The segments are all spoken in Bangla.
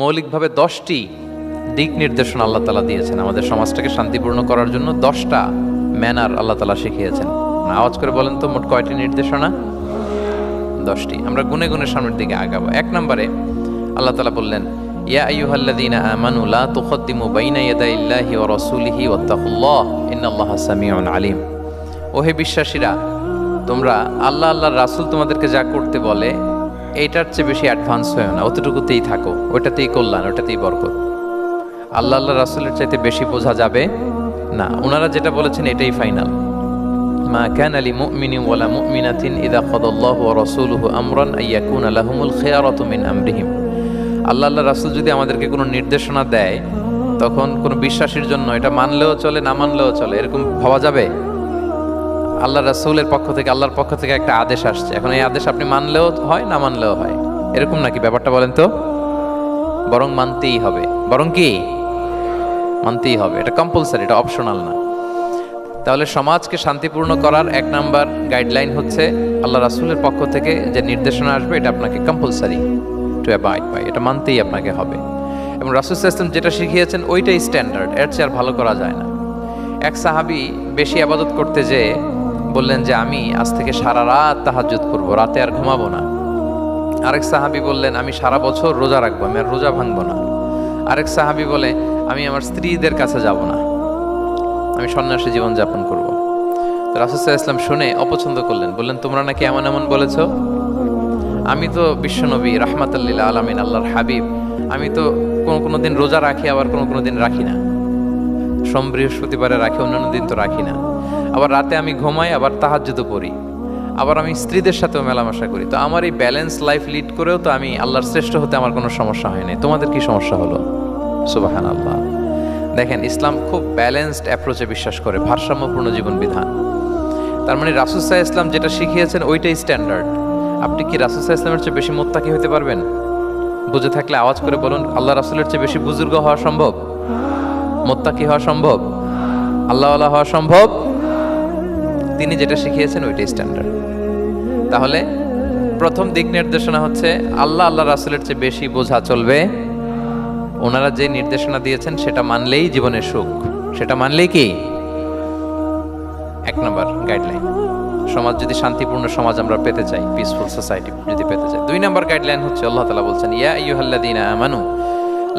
মৌলিকভাবে দশটি দিক নির্দেশনা আল্লাহ তালা দিয়েছেন। আমাদের সমাজটাকে শান্তিপূর্ণ করার জন্য দশটা ম্যানার আল্লাহ তালা শিখিয়েছেন। আওয়াজ করে বলেন তো, মোট কয়টি নির্দেশনা? দশটি। আমরা গুনে গুনে সামনের দিকে আগাবো। এক নম্বরে আল্লাহ তালা বললেন, ইয়া আইয়ুহাল্লাযীনা আমানু লা তুকদ্দিমু বাইনা ইয়াদাইল্লাহি ওয়া রাসূলিহি ওয়াত্তাকুল্লাহ, ইন্নাল্লাহা সামিউন আলিম। ওহে বিশ্বাসীরা, তোমরা আল্লাহ আল্লাহর রাসূল তোমাদেরকে যা করতে বলে এইটার চেয়ে বেশি অ্যাডভান্স হয়েও না, অতটুকুতেই থাকো, ওটাতেই কল্যাণ, ওটাতেই বরকত। আল্লাহ আল্লাহ রাসূলের চাইতে বেশি বোঝা যাবে? না ওনারা যেটা বলেছেন এটাই ফাইনাল মা কান আলি মুমিনিন ওয়ালা মুমিনাতিন ইদা ওয়া রাসূলুহু আমরান আইয়াকুনা লাহুমুল খিয়ারাতু মিন আমরিহিম। আল্লাহ আল্লাহ রাসূল যদি আমাদেরকে কোনো নির্দেশনা দেয়, তখন কোনো বিশ্বাসীর জন্য এটা মানলেও চলে, না মানলেও চলে, এরকম ভাবা যাবে? আল্লাহ রাসূলের পক্ষ থেকে, আল্লাহর পক্ষ থেকে একটা আদেশ আসছে। এখন এই আদেশ আপনি মানলেও হয়, না মানলেও হয়? এরকম নাকি ব্যাপারটা বলেন তো? বরং মানতেই হবে। বরং কি? মানতেই হবে। এটা কম্পালসারি এটা অপশনাল না। তাহলে সমাজকে শান্তিপূর্ণ করার এক নাম্বার গাইডলাইন হচ্ছে আল্লাহ রাসূলের পক্ষ থেকে যে নির্দেশনা আসবে, এটা আপনাকে কম্পালসারি টু অ্যাবাইড বাই এটা মানতেই আপনাকে হবে। এবং রাসুল ইসলাম যেটা শিখিয়েছেন, ওইটাই স্ট্যান্ডার্ড এর চেয়ে আর ভালো করা যায় না। এক সাহাবি বেশি আবাদত করতে যে বললেন যে, আমি আজ থেকে সারা রাত তাহাজ্জুদ করব, রাতে আর ঘুমাবো না। আরেক সাহাবি বললেন, আমি সারা বছর রোজা রাখব, আমি আর রোজা ভাঙবো না। আরেক সাহাবি বলে, আমি আমার স্ত্রীদের কাছে যাব না, আমি সন্ন্যাসী জীবন যাপন করব। রাসুসাহ ইসলাম শুনে অপছন্দ করলেন, বললেন, তোমরা নাকি এমন এমন বলেছ? আমি তো বিশ্বনবী রাহমাতাল্লিল আলমিন, আল্লাহর হাবিব, আমি তো কোনো কোনো দিন রোজা রাখি, আবার কোনো কোনো দিন রাখি না। সোম বৃহস্পতিবারে রাখি, অন্যান্য দিন তো রাখি না। আবার রাতে আমি ঘুমাই, আবার তাহাজ্জুদও করি। আবার আমি স্ত্রীদের সাথেও মেলামেশা করি। তো আমার এই ব্যালেন্স লাইফ লিড করেও তো আমি আল্লাহর শ্রেষ্ঠ হতে আমার কোনো সমস্যা হয়নি তোমাদের কি সমস্যা হলো? সুবাহান আল্লাহ দেখেন, ইসলাম খুব ব্যালেন্সড অ্যাপ্রোচে বিশ্বাস করে, ভারসাম্যপূর্ণ জীবন বিধান। তার মানে রাসুসাহ ইসলাম যেটা শিখিয়েছেন, ওইটাই স্ট্যান্ডার্ড আপনি কি রাসুসাহ ইসলামের চেয়ে বেশি মোত্তাকি হতে পারবেন? বুঝে থাকলে আওয়াজ করে বলুন, আল্লাহ রাসুলের চেয়ে বেশি বুজুর্গ হওয়া সম্ভব? মোত্তাকি হওয়া সম্ভব? আল্লাহওয়ালা হওয়া সম্ভব? তিনি যেটা শিখিয়েছেন ওইটাই স্ট্যান্ডার্ড তাহলে প্রথম দিক নির্দেশনা হচ্ছে, আল্লাহ আল্লাহ রাসুলের চেয়ে বেশি বোঝা চলবে। ওনারা যে নির্দেশনা দিয়েছেন সেটা মানলেই জীবনের সুখ। সেটা মানলেই কি? এক নম্বর গাইডলাইন সমাজ যদি শান্তিপূর্ণ সমাজ আমরা পেতে চাই পিসফুল সোসাইটি যদি পেতে চাই। দুই নম্বর গাইডলাইন হচ্ছে, আল্লাহ তালা বলছেন, ইয়া আইয়ুহাল্লাযীনা আমানু,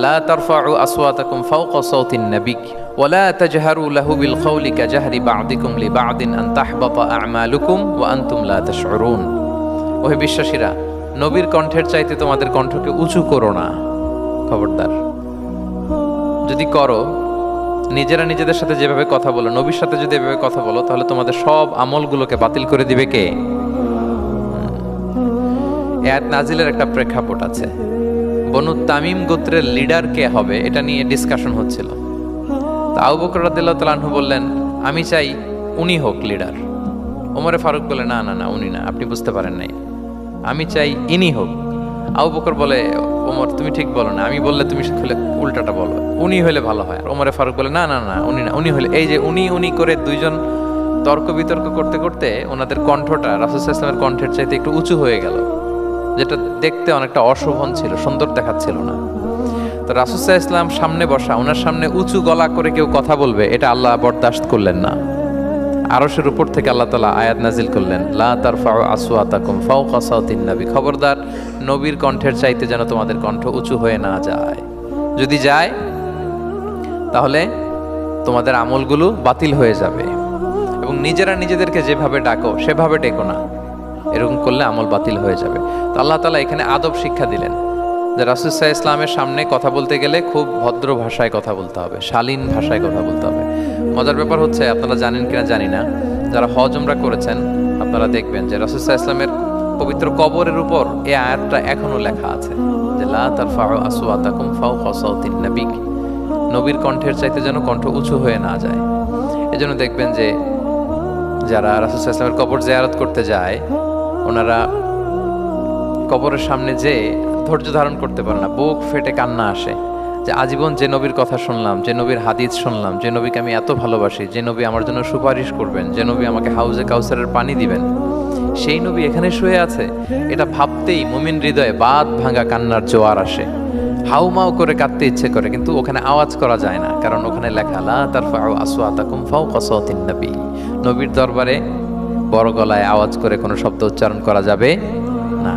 লা তারফাউ আসওয়াতাকুম ফাওকা সাওতিন নাবিক ওয়ালা তাজহারু লাহু বিল কওলি কাজাহরি বা'দিকুম লিবা'দিন আন তাহবাতা আ'মালুকুম ওয়া আনতুম লা তাশউরুন। ওহে বিশ্বাসীরা, নবীর কণ্ঠের চাইতে তোমাদের কণ্ঠকে উঁচু করো না, খবরদার। যদি করো, নিজেরা নিজেদের সাথে যেভাবে কথা বলো, নবীর সাথে যদি এভাবে কথা বলো, তাহলে তোমাদের সব আমলগুলোকে বাতিল করে দিবে কে? এয়াত নাজিলের একটা প্রেক্ষাপট আছে। বনু তামিম গোত্রের লিডার কে হবে, এটা নিয়ে ডিসকাশন হচ্ছিল। তা আবু বকর আনহু বললেন, আমি চাই উনি হোক লিডার ওমরে ফারুক বলে, না না না, উনি না, আপনি বুঝতে পারেন নাই। আমি চাই ইনি হোক। আবু বকর বলে, ওমর, তুমি ঠিক বলো না, আমি বললে তুমি উল্টাটা বলো। উনি হলে ভালো হয়। ওমরে ফারুক বলে, না না না, উনি না, উনি হলে এই যে উনি উনি করে দুইজন তর্ক বিতর্ক করতে করতে ওনাদের কণ্ঠটা রাসুল কণ্ঠের চাইতে একটু উঁচু হয়ে গেল, যেটা দেখতে অনেকটা অশোভন ছিল, সুন্দর দেখাচ্ছিল না। তো রাসুসাহ ইসলাম সামনে বসা, ওনার সামনে উঁচু গলা করে কেউ কথা বলবে, এটা আল্লাহ বরদাস্ত করলেন না। আরশের উপর থেকে আল্লাহ তালা আয়াত নাজিল করলেন, লা তার ফাও আসওয়াতাকুম ফাওকা সাউতিন নবী। খবরদার, নবীর কণ্ঠের চাইতে যেন তোমাদের কণ্ঠ উঁচু হয়ে না যায়। যদি যায়, তাহলে তোমাদের আমলগুলো বাতিল হয়ে যাবে। এবং নিজেরা নিজেদেরকে যেভাবে ডাকো, সেভাবে ডেকো না। এরকম করলে আমল বাতিল হয়ে যাবে। তো আল্লাহ তালা এখানে আদব শিক্ষা দিলেন। যে রাসুসাহ ইসলামের সামনে কথা বলতে গেলে খুব ভদ্র ভাষায় কথা বলতে হবে, শালীন ভাষায় কথা বলতে হবে। মজার ব্যাপার হচ্ছে, আপনারা জানেন কিনা জানি না, যারা হজ উমরা করেছেন, আপনারা দেখবেন যে রাসুসাহ ইসলামের পবিত্র কবরের উপর এই আয়াতটা এখনও লেখা আছে, যে লা ফাও আসওয়াতাকুম ফাও কসাউতিন নাবিক নবীর কণ্ঠের চাইতে যেন কণ্ঠ উঁচু হয়ে না যায়। এজন্য দেখবেন যে যারা রাসুসাহ ইসলামের কবর জিয়ারত করতে যায়, ওনারা কবরের সামনে যে ধৈর্য ধারণ করতে পারে না, বুক ফেটে কান্না আসে। যে আজীবন যে নবীর কথা শুনলাম, যে নবীর হাদিস শুনলাম, যে নবীকে আমি এত ভালোবাসি, যে নবী আমার জন্য সুপারিশ করবেন, যে নবী আমাকে হাউজে কাউসারের পানি দিবেন, সেই নবী এখানে শুয়ে আছে। এটা ভাবতেই মুমিন হৃদয়ে বাদ ভাঙা কান্নার জোয়ার আসে। হাউমাউ করে কাঁদতে ইচ্ছে করে, কিন্তু ওখানে আওয়াজ করা যায় না, কারণ ওখানে লেখা, লা তারফাউ আসওয়াতাকুম ফাওকা সাওতিন নবী। নবীর দরবারে বড় গলায় আওয়াজ করে কোনো শব্দ উচ্চারণ করা যাবে